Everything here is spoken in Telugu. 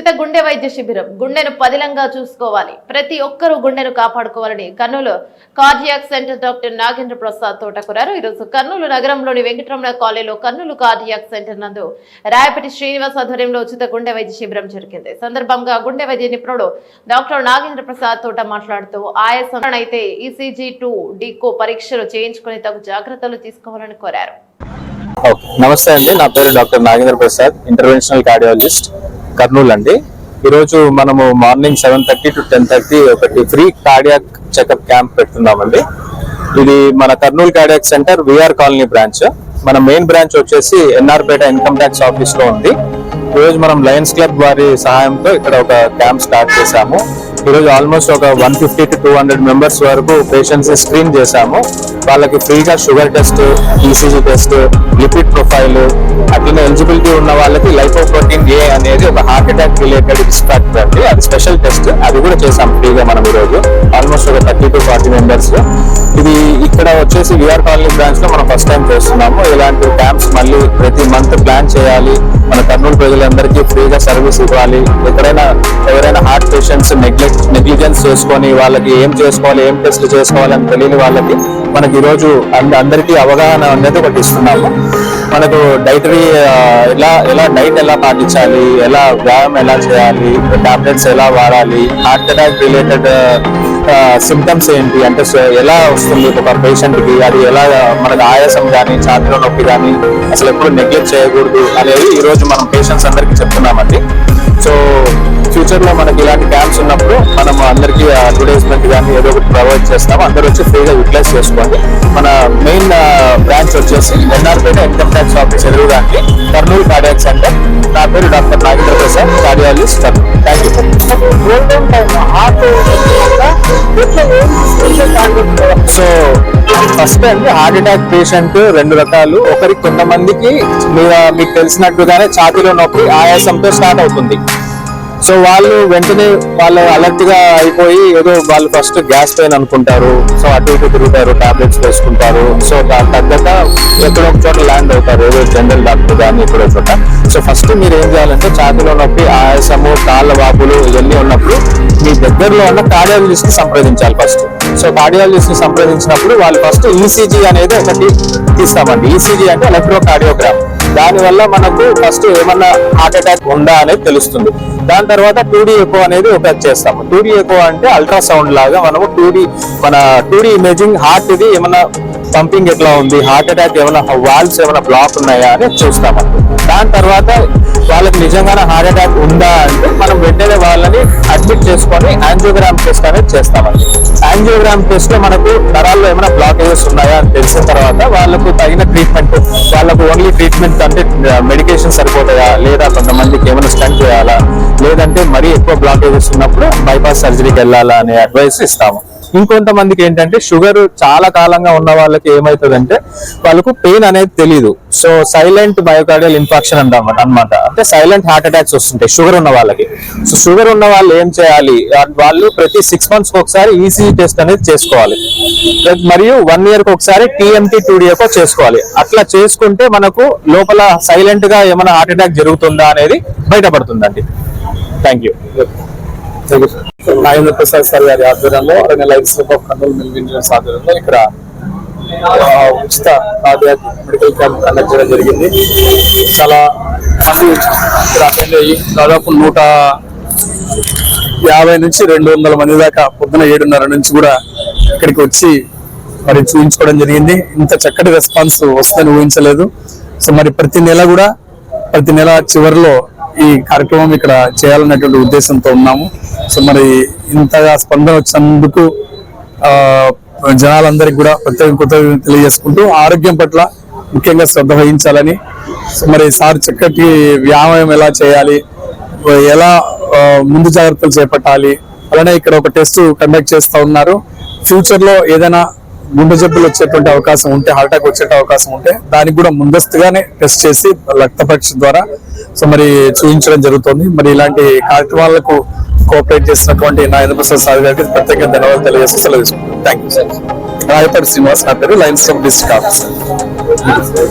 ఉచిత గుండె వైద్య శిబిరం గుండెను పదిలంగా చూసుకోవాలి. ప్రతి ఒక్కరూ గుండెను కాపాడుకోవాలని Kurnool cardiac centre doctor Nagendra Prasad తోటకూరారు ఈరోజు కర్నూలు నగరంలోని వెంకటరమణ కాలేజీలో కర్నూలు కార్డియాక్ సెంటర్ నందు రాయపటి శ్రీనివాస్ ఆధ్వర్యంలో ఉచిత గుండె వైద్య శిబిరం జరిగింది. సందర్భంగా గుండె వైద్య నిపుణుడు డాక్టర్ నాగేంద్ర ప్రసాద్ తోట మాట్లాడుతూ ఆయా అయితే ఈసీజీ టూ డీకో పరీక్షలు చేయించుకుని తగు జాగ్రత్తలు తీసుకోవాలని కోరారు. నమస్తే అండి. నా పేరు doctor Nagendra Prasad interventional cardiologist. Kurnool అండి ఈరోజు మనము morning seven thirty to ten thirty ఒకటి ఫ్రీ కార్డియాక్ చెకప్ క్యాంప్ పెడుతున్నామండి. ఇది మన Kurnool cardiac centre VR colony branch. మన మెయిన్ బ్రాంచ్ వచ్చేసి ఎన్ఆర్పేట ఇన్కమ్ ట్యాక్స్ ఆఫీస్లో ఉంది. ఈరోజు మనం లయన్స్ క్లబ్ వారి సహాయంతో ఇక్కడ ఒక క్యాంప్ స్టార్ట్ చేశాము. ఈరోజు ఆల్మోస్ట్ ఒక one fifty to two hundred members వరకు పేషెంట్స్ స్క్రీన్ చేశాము. వాళ్ళకి ఫ్రీగా sugar test ECG test lipid profile అట్లనే ఎలిజిబిలిటీ ఉన్న వాళ్ళకి లైపోప్రోటీన్ ఏ అనేది ఒక heart attack related risk factor అండి. అది స్పెషల్ టెస్ట్ అది కూడా చేసాం ఫ్రీగా మనం ఈరోజు. ఆల్మోస్ట్ ఒక థర్టీ టు ఫార్టీ మెంబర్స్ ఇది ఇక్కడ వచ్చేసి విఆర్ కాలనీ బ్రాంచ్లో మనం ఫస్ట్ టైం చేస్తున్నాము. ఇలాంటి క్యాంప్స్ మళ్ళీ ప్రతి మంత్ ప్లాన్ చేయాలి. కర్నూలు ప్రజలందరికీ ఫ్రీగా సర్వీస్ ఇవ్వాలి. ఎక్కడైనా ఎవరైనా హార్ట్ పేషెంట్స్ నెగ్లెక్ట్ నెగ్లిజెన్స్ చేసుకొని వాళ్ళకి ఏం చేసుకోవాలి ఏం టెస్ట్ చేసుకోవాలని తెలియని వాళ్ళకి మనకి ఈరోజు అందరికీ అవగాహన అనేది ఒకటి ఇస్తున్నాము. మనకు డైటరీ ఎలా ఎలా డైట్ ఎలా పాటించాలి ఎలా వ్యాయామం ఎలా చేయాలి టాబ్లెట్స్ ఎలా వాడాలి హార్ట్ అటాక్ రిలేటెడ్ సిమ్టమ్స్ ఏంటి అంటే ఎలా వస్తుంది ఒక పేషెంట్కి అది ఎలా మనకు ఆయాసం కానీ ఛాతీలో నొప్పి కానీ అసలు ఎప్పుడు నెగ్లెక్ట్ చేయకూడదు అనేది ఈరోజు మనం పేషెంట్స్ అందరికీ చెప్తున్నామండి. సో ఫ్యూచర్లో మనకి ఇలాంటి క్యాంప్స్ ఉన్నప్పుడు మనం అందరికీ అడ్వర్టైజ్మెంట్ కానీ ఏదో ఒకటి ప్రొవైడ్ చేస్తాము. అందరూ వచ్చి ఫ్రీగా యూటిలైజ్ చేసుకోండి. మన మెయిన్ బ్రాంచ్ వచ్చేసి ఎన్ఆర్పేట ఇన్కమ్ ట్యాక్స్ ఆఫీస్ ఎదురుగాండి కర్నూలు కార్డియాక్ సెంటర్ నా పేరు doctor Nagendra Prasad cardiologist thank you so first అండి హార్ట్ అటాక్ పేషెంట్ రెండు రకాలు. ఒకరికి కొంతమందికి మీకు తెలిసినట్టుగానే ఛాతీలో నొప్పి ఆయాసంతో స్టార్ట్ అవుతుంది. సో వాళ్ళు వెంటనే వాళ్ళు అలర్ట్గా అయిపోయి ఏదో వాళ్ళు ఫస్ట్ గ్యాస్ పెయిన్ అనుకుంటారు. సో అటు ఇటు తిరుగుతారు టాబ్లెట్స్ వేసుకుంటారు. సో దాని తగ్గట ఎక్కడో ఒక చోట ల్యాండ్ అవుతారు. ఏదో జనరల్ డాక్టర్ కానీ ఎక్కడో చోట. సో ఫస్ట్ మీరు ఏం చేయాలంటే ఛాతీలో నొప్పి ఆయాసము కాళ్ళ వాపులు ఇవన్నీ ఉన్నప్పుడు మీ దగ్గరలో ఉన్న కార్డియాలజిస్ట్ని సంప్రదించాలి ఫస్ట్ సో కార్డియాలజిస్ట్ని సంప్రదించినప్పుడు వాళ్ళు ఫస్ట్ ఈసీజీ అనేది ఒకటి తీస్తామండి. ఈసీజీ అంటే ఎలక్ట్రోకార్డియోగ్రామ్ దాని దానివల్ల మనకు ఫస్ట్ ఏమన్నా హార్ట్ అటాక్ ఉందా అనేది తెలుస్తుంది. దాని తర్వాత టూడీ ఎక్కువ అనేది ఒక చేస్తాము. టూడీ ఎక్కువ అంటే అల్ట్రాసౌండ్ లాగా మనము టూడీ మన టూడీ ఇమేజింగ్ హార్ట్ ఇది ఏమన్నా పంపింగ్ ఎట్లా ఉంది హార్ట్ అటాక్ ఏమైనా వాల్వ్స్ ఏమైనా బ్లాక్ ఉన్నాయా అని చూస్తాము. దాని తర్వాత వాళ్ళకి నిజంగానే హార్ట్ అటాక్ ఉందా అంటే మనం వెంటనే వాళ్ళని అడ్మిట్ చేసుకొని యాంజియోగ్రామ్ టెస్ట్ అనేది చేస్తామండి యాంజియోగ్రామ్ టెస్ట్ మనకు నరాల్లో ఏమైనా బ్లాకేజెస్ ఉన్నాయా అని తెలిసిన తర్వాత వాళ్ళకు తగిన ట్రీట్మెంట్ వాళ్ళకు ఓన్లీ ట్రీట్మెంట్ అంటే మెడికేషన్ సరిపోతాయా? లేదా కొంతమందికి ఏమైనా స్టంట్ చేయాలా? లేదంటే మరీ ఎక్కువ బ్లాకేజెస్ ఉన్నప్పుడు బైపాస్ సర్జరీకి వెళ్ళాలా అనే అడ్వైస్ ఇస్తాము. ఇంకొంతమందికి ఏంటంటే షుగర్ చాలా కాలంగా ఉన్న వాళ్ళకి ఏమవుతుందంటే వాళ్ళకు పెయిన్ అనేది తెలియదు సో సైలెంట్ బయోకార్డియల్ ఇన్ఫాక్షన్ అంటాం అనమాట అంటే సైలెంట్ హార్ట్ అటాక్స్ వస్తుంటాయి షుగర్ ఉన్న వాళ్ళకి. సో షుగర్ ఉన్న వాళ్ళు ఏం చేయాలి? వాళ్ళు ప్రతి సిక్స్ మంత్స్ ఒకసారి ఈసీజీ టెస్ట్ అనేది చేసుకోవాలి. మరియు వన్ ఇయర్కి ఒకసారి టీఎంటీ టూడియోకో చేసుకోవాలి. అట్లా చేసుకుంటే మనకు లోపల సైలెంట్గా ఏమైనా హార్ట్ అటాక్ జరుగుతుందా అనేది బయటపడుతుందండి. Thank you. Thank you sir Nagendra Prasad sir గారి ఆధ్వర్యంలో అలాగే life club of Kurnool mill engineers ఆధ్వర్యంలో ఇక్కడ ఉచిత కార్డియాక్ మెడికల్ క్యాంప్ కండక్ట్ చేయడం జరిగింది. చాలా మంది ఇక్కడ అటెండ్ అయ్యి దాదాపు నూట యాభై నుంచి రెండు వందల మంది దాకా పొద్దున ఏడున్నర నుంచి కూడా ఇక్కడికి వచ్చి మరి చూపించుకోవడం జరిగింది. ఇంత చక్కటి రెస్పాన్స్ వస్తుందని ఊహించలేదు. సో మరి ప్రతి నెల కూడా ప్రతి నెల చివరిలో ఈ కార్యక్రమం ఇక్కడ చేయాలనేటువంటి ఉద్దేశంతో ఉన్నాము. సో మరి ఇంతగా స్పందన వచ్చినందుకు జనాలందరికి జనాలందరికీ కూడా ప్రత్యేక కృతజ్ఞత తెలియజేసుకుంటూ ఆరోగ్యం పట్ల ముఖ్యంగా శ్రద్ధ వహించాలని సో మరి సార్ చక్కటి వ్యాయామం ఎలా చేయాలి ఎలా ముందు జాగ్రత్తలు చేపట్టాలి అలానే ఇక్కడ ఒక టెస్ట్ కండక్ట్ చేస్తూ ఉన్నారు. ఫ్యూచర్లో ఏదైనా గుండె జబ్బులు వచ్చేటువంటి అవకాశం ఉంటే హార్ట్ అటాక్ వచ్చే అవకాశం ఉంటే దానికి కూడా ముందస్తుగానే టెస్ట్ చేసి రక్త పరీక్ష ద్వారా సో మరి చూపించడం జరుగుతుంది. మరి ఇలాంటి కార్యక్రమాలకు కోఆపరేట్ చేసినటువంటి నాగేంద్ర ప్రసాద్ సార్ గారికి ప్రత్యేక ధన్యవాదాలు తెలియజేస్తూ సెలవు thank you sir Rayapati Srinivas నా పేరు లైన్స్ ఆఫ్ డిస్ట్రిక్ట్ ఆఫీసర్